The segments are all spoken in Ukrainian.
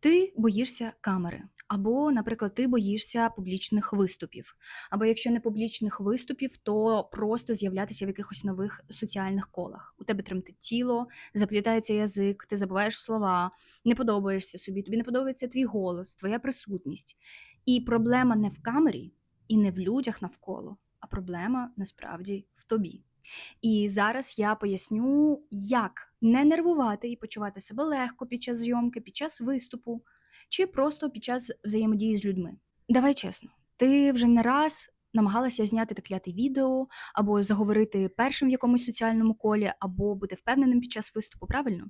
Ти боїшся камери, або, наприклад, ти боїшся публічних виступів, або якщо не публічних виступів, то просто з'являтися в якихось нових соціальних колах. У тебе тремтить тіло, заплітається язик, ти забуваєш слова, не подобаєшся собі, тобі не подобається твій голос, твоя присутність. І проблема не в камері і не в людях навколо, а проблема насправді в тобі. І зараз я поясню, як не нервувати і почувати себе легко під час зйомки, під час виступу, чи просто під час взаємодії з людьми. Давай чесно, ти вже не раз намагалася зняти те кляте відео, або заговорити першим в якомусь соціальному колі, або бути впевненим під час виступу, правильно?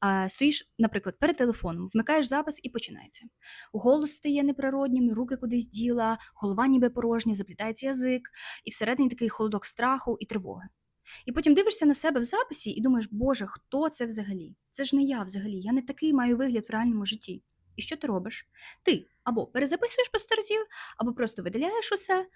А, стоїш, наприклад, перед телефоном, вмикаєш запис і починається. Голос стає неприроднім, руки кудись діла, голова ніби порожня, заплітається язик, і всередині такий холодок страху і тривоги. І потім дивишся на себе в записі і думаєш, Боже, хто це взагалі? Це ж не я взагалі, я не такий маю вигляд в реальному житті. І що ти робиш? Ти або перезаписуєш по сто разів, або просто видаляєш усе,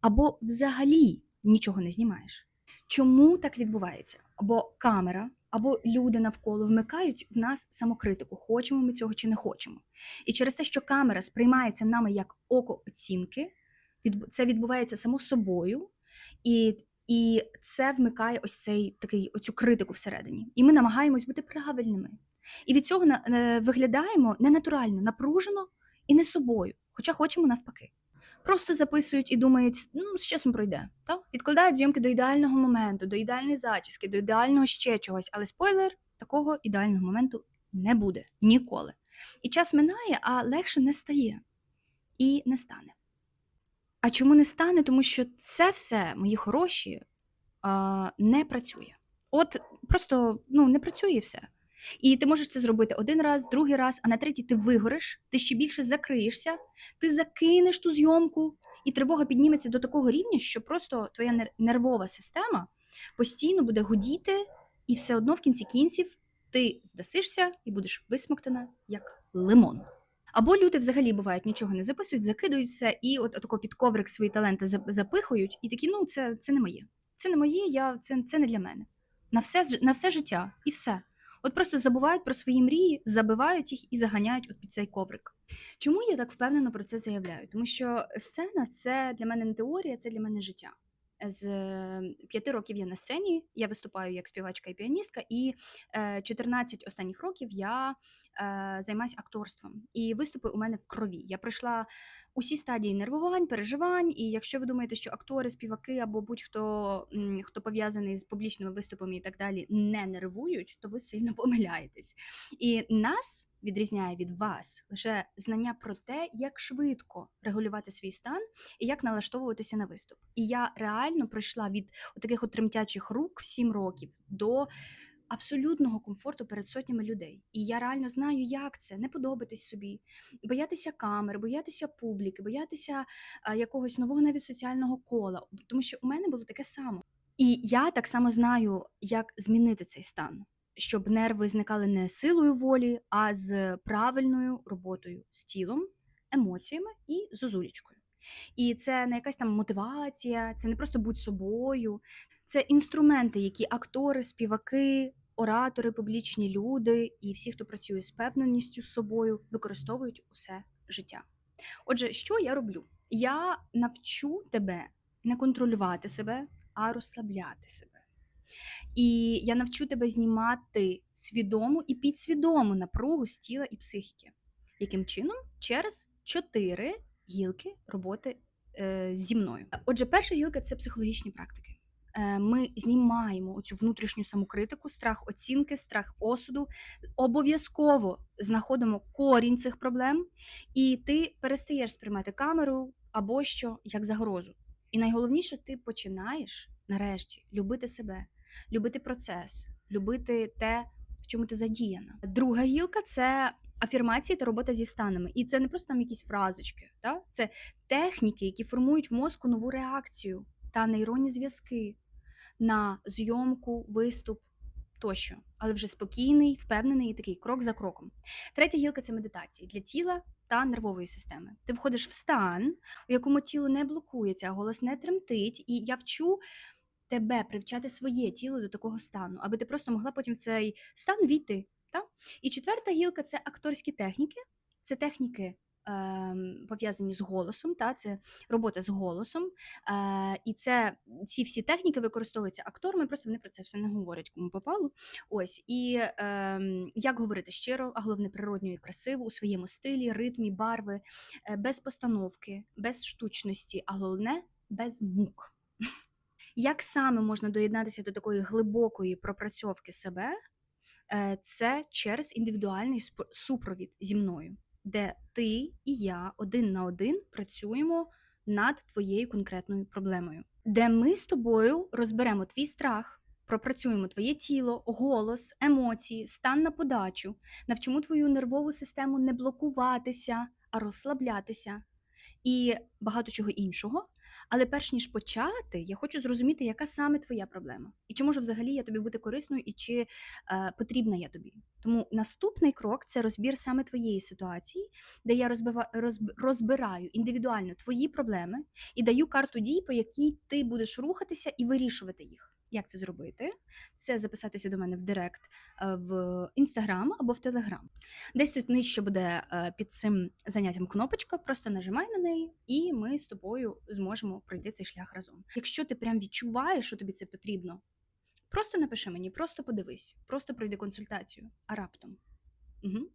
або взагалі нічого не знімаєш. Чому так відбувається? Або камера, або люди навколо вмикають в нас самокритику, хочемо ми цього чи не хочемо. І через те, що камера сприймається нами як око оцінки, це відбувається само собою, і і це вмикає ось цей такий оцю критику всередині. І ми намагаємось бути правильними. І від цього е, виглядаємо ненатурально, напружено і не собою, хоча хочемо навпаки. Просто записують і думають, ну, з часом пройде. Та? Відкладають зйомки до ідеального моменту, до ідеальної зачіски, до ідеального ще чогось. Але спойлер, такого ідеального моменту не буде ніколи. І час минає, а легше не стає і не стане. А чому не стане? Тому що це все, мої хороші, не працює. От просто ну, не працює все. І ти можеш це зробити один раз, другий раз, а на третій ти вигориш, ти ще більше закриєшся, ти закинеш ту зйомку, і тривога підніметься до такого рівня, що просто твоя нервова система постійно буде гудіти, і все одно в кінці кінців ти здасишся і будеш висмоктана як лимон. Або люди взагалі бувають нічого не записують, закидують все і от тако під коврик свої таланти зап- запихують, і такі, ну це, це не моє. Це не моє, я, це, це не для мене. На все, на все життя і все. От просто забувають про свої мрії, забивають їх і заганяють от під цей коврик. Чому я так впевнено про це заявляю? Тому що сцена це для мене не теорія, це для мене життя. З е, п'яти років я на сцені, я виступаю як співачка і піаністка, і е, 14 останніх років я е, займаюся акторством. І виступи у мене в крові. Я пройшла усі стадії нервувань, переживань. І якщо ви думаєте, що актори, співаки або будь-хто хто пов'язаний з публічними виступами і так далі, не нервують, то ви сильно помиляєтесь. І нас відрізняє від вас лише знання про те, як швидко регулювати свій стан і як налаштовуватися на виступ. І я реально пройшла від таких от тремтячих рук в 7 років до абсолютного комфорту перед сотнями людей. І я реально знаю, як це не подобатись собі, боятися камер, боятися публіки, боятися якогось нового навіть соціального кола. Тому що у мене було таке саме. І я так само знаю, як змінити цей стан, щоб нерви зникали не силою волі, а з правильною роботою з тілом, емоціями і зозулічкою. І це не якась там мотивація, це не просто будь собою, це інструменти, які актори, співаки, оратори, публічні люди і всі, хто працює з певненістю з собою, використовують усе життя. Отже, що я роблю? Я навчу тебе не контролювати себе, а розслабляти себе. І я навчу тебе знімати свідому і підсвідому напругу з тіла і психіки. Яким чином? Через чотири гілки роботи е, зі мною. Отже, перша гілка це психологічні практики. Е, Ми знімаємо цю внутрішню самокритику, страх оцінки, страх осуду. Обов'язково знаходимо корінь цих проблем, і ти перестаєш сприймати камеру або що як загрозу. І найголовніше, ти починаєш нарешті любити себе, любити процес, любити те, в чому ти задіяна. Друга гілка це афірмації та робота зі станами. І це не просто там якісь фразочки, та? це техніки, які формують в мозку нову реакцію та нейронні зв'язки на зйомку, виступ тощо, але вже спокійний, впевнений і такий крок за кроком. Третя гілка це медитації для тіла та нервової системи. Ти входиш в стан, у якому тіло не блокується, голос не тремтить, і я вчу тебе привчати своє тіло до такого стану, аби ти просто могла потім в цей стан війти. Та? І четверта гілка це акторські техніки, Це техніки, пов'язані з голосом, та, це робота з голосом. Е, і це ці всі техніки використовуються акторами, просто вони про це все не говорять, кому попало. Ось і ем, як говорити щиро, а головне природньо і красиво у своєму стилі, ритмі, барви, е, без постановки, без штучності, а головне без мук. Як саме можна доєднатися до такої глибокої пропрацьовки себе? Е, Це через індивідуальний супровід зі мною, де ти і я один на один працюємо над твоєю конкретною проблемою, де ми з тобою розберемо твій страх, пропрацюємо твоє тіло, голос, емоції, стан на подачу, навчимо твою нервову систему не блокуватися, а розслаблятися і багато чого іншого. Але перш ніж почати, я хочу зрозуміти, яка саме твоя проблема, і чи можу взагалі я тобі бути корисною, і чи е, потрібна я тобі. Тому наступний крок це розбір саме твоєї ситуації, де я розбива, розб, розбираю індивідуально твої проблеми і даю карту дій, по якій ти будеш рухатися і вирішувати їх. Як це зробити? Це записатися до мене в Директ е, в Інстаграм або в Телеграм. Десь тут нижче буде е, під цим заняттям кнопочка, просто нажимай на неї, і ми з тобою зможемо пройти цей шлях разом. Якщо ти прям відчуваєш, що тобі це потрібно, просто напиши мені, просто подивись, просто пройди консультацію, а раптом. Угу.